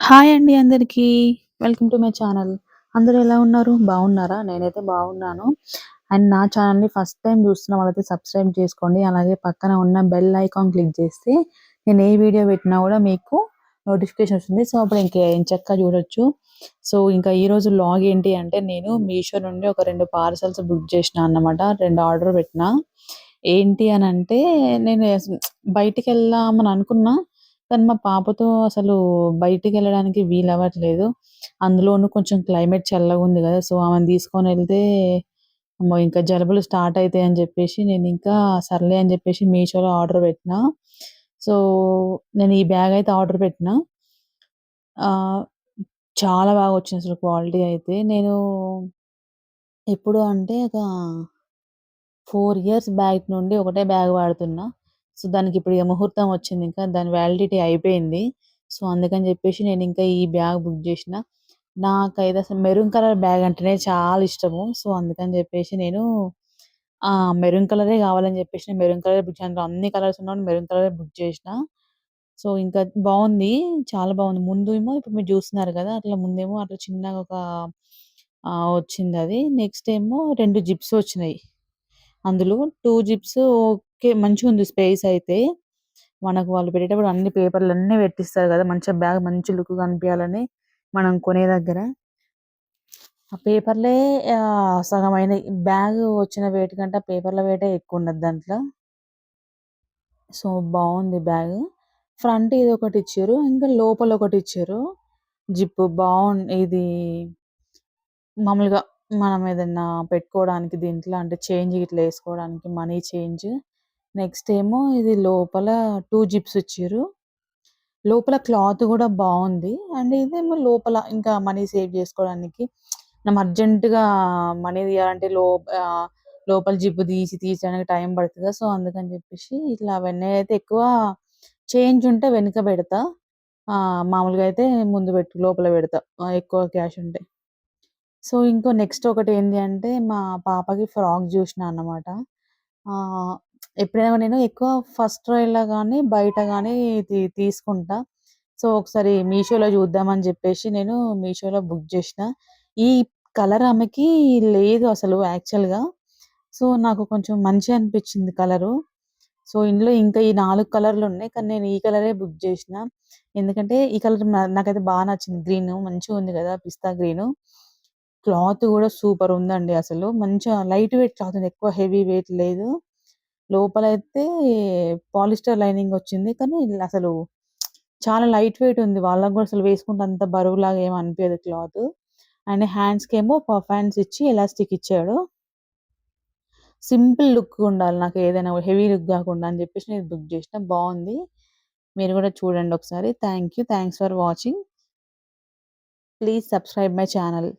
Hi అండి అందరికీ. Welcome to my channel. అందరూ ఎలా ఉన్నారు? బాగున్నారా? నేనైతే బాగున్నాను. అండ్ నా ఛానల్‌ని ఫస్ట్ టైం చూస్తున్న వాళ్ళైతే సబ్స్క్రైబ్ చేసుకోండి. అలాగే పక్కన ఉన్న బెల్ ఐకాన్ క్లిక్ చేస్తే నేను ఏ వీడియో పెట్టినా కూడా మీకు నోటిఫికేషన్ వస్తుంది. సో, అప్పుడు ఇంకా ఎంచక్కా చూడొచ్చు. సో, ఇంకా ఈరోజు లాగ్ ఏంటి అంటే నేను మీషో నుండి ఒక రెండు పార్సెల్స్ బుక్ చేసినా అన్నమాట. రెండు ఆర్డర్ పెట్టిన ఏంటి అని అంటే నేను బయటికి వెళ్దామని అనుకున్నా. కానీ మా పాపతో అసలు బయటికి వెళ్ళడానికి వీలవ్వట్లేదు. అందులోనూ కొంచెం క్లైమేట్ చల్లగా ఉంది కదా సో, ఆమెను తీసుకొని వెళ్తే ఇంకా జలుబులు స్టార్ట్ అయితాయని చెప్పేసి నేను ఇంకా సర్లే అని చెప్పేసి మీషోలో ఆర్డర్ పెట్టిన సో, నేను ఈ బ్యాగ్ అయితే ఆర్డర్ పెట్టిన చాలా బాగా వచ్చింది అసలు క్వాలిటీ అయితే. నేను ఎప్పుడు అంటే ఒక ఫోర్ ఇయర్స్ బ్యాక్ నుండి ఒకటే బ్యాగ్ వాడుతున్నా. సో, దానికి ఇప్పుడు ఇక ముహూర్తం వచ్చింది ఇంకా. దాని వ్యాలిడిటీ అయిపోయింది. సో, అందుకని చెప్పేసి నేను ఇంకా ఈ బ్యాగ్ బుక్ చేషినా. నాకైతే అసలు మెరూన్ కలర్ బ్యాగ్ అంటేనే చాలా ఇష్టము. సో, అందుకని చెప్పేసి నేను మెరూన్ కలరే కావాలని చెప్పేసి నేను మెరూన్ కలర్ బుక్ చేసిన అన్ని కలర్స్ ఉన్నాను మెరూన్ కలరే బుక్ చేసిన సో, ఇంకా బాగుంది చాలా బాగుంది ముందు ఏమో ఇప్పుడు మీరు చూస్తున్నారు కదా అట్లా ముందేమో అట్లా చిన్నగా ఒక వచ్చింది అది నెక్స్ట్ ఏమో రెండు జిప్స్ వచ్చినాయి. అందులో టూ జిప్స్ ఓకే. మంచిగుంది స్పేస్ అయితే. మనకు వాళ్ళు పెట్టేటప్పుడు అన్ని పేపర్‌లన్నీ పెట్టిస్తారు కదా మంచిగా బ్యాగ్ మంచి లుక్ కనిపియాలని మనం కొనే దగ్గర. ఆ పేపర్‌లే సగమైన బ్యాగ్ వచ్చిన వెయిట్ కంటే ఆ పేపర్‌ల వెయిటే ఎక్కువున్నది దాంట్లో. సో, బాగుంది బ్యాగ్. ఫ్రంట్ ఇది ఒకటి ఇచ్చారు ఇంకా లోపల ఒకటి ఇచ్చారు జిప్ బాగుంది ఇది మామూలుగా మనం ఏదన్నా పెట్టుకోవడానికి దీంట్లో అంటే చేంజ్ ఇట్లా వేసుకోవడానికి మనీ చేంజ్. నెక్స్ట్ ఏమో ఇది లోపల టూ జిప్స్ ఇచ్చారు లోపల క్లాత్ కూడా బాగుంది అండ్ ఇదేమో లోపల ఇంకా మనీ సేవ్ చేసుకోవడానికి మనం అర్జెంటుగా మనీ తీయాలంటే లో లోపల జిప్ తీసి తీయడానికి టైం పడుతుంది సో, అందుకని చెప్పేసి ఇట్లా అవన్నీ అయితే ఎక్కువ చేంజ్ ఉంటే వెనక పెడతా. మామూలుగా అయితే ముందు పెట్టు లోపల పెడతా. ఎక్కువ క్యాష్ ఉంటే. సో, ఇంకో నెక్స్ట్ ఒకటి ఏంటి అంటే మా పాపకి ఫ్రాక్ చూసిన అన్నమాట. ఎప్పుడైనా నేను ఎక్కువ ఫస్ట్ ట్రైల్‌లో కానీ బయట కానీ తి తీసుకుంటా. సో, ఒకసారి మీషోలో చూద్దామని జెప్పేసి నేను మీషోలో బుక్ చేసిన ఈ కలర్ ఆమెకి లేదు అసలు యాక్చువల్‌గా. సో, నాకు కొంచెం మంచిగా అనిపించింది కలరు. సో, ఇందులో ఇంకా ఈ 4 కలర్‌లున్నాయి. కానీ నేను ఈ కలరే బుక్ చేసిన ఎందుకంటే ఈ కలర్ నా నాకైతే బా నచ్చింది. గ్రీను మంచిగుంది గదా! పిస్తా గ్రీను. క్లాత్ గూడా సూపర్ ఉందండి అసలు. మంచిగా లైట్ వెయిట్ క్లాత్ ఉంది. ఎక్కువ హెవీ వెయిట్ లేదు. లోపలైతే పాలిస్టర్ లైనింగ్ వచ్చింది. కానీ అసలు చాలా లైట్ వెయిట్ ఉంది. వాళ్ళకు కూడా అసలు వేసుకుంటే అంత బరువులాగా ఏమి అనిపించదు క్లాత్. అండ్ హ్యాండ్స్‌కేమో పఫ్ హ్యాండ్స్ ఇచ్చి ఎలాస్టిక్ ఇచ్చాడు. సింపుల్ లుక్ ఉండాలి నాకు ఏదైనా హెవీ లుక్ కాకుండా అని చెప్పేసి నేను బుక్ చేసిన బాగుంది మీరు కూడా చూడండి ఒకసారి. Thank you. Thanks for watching. Please subscribe my channel.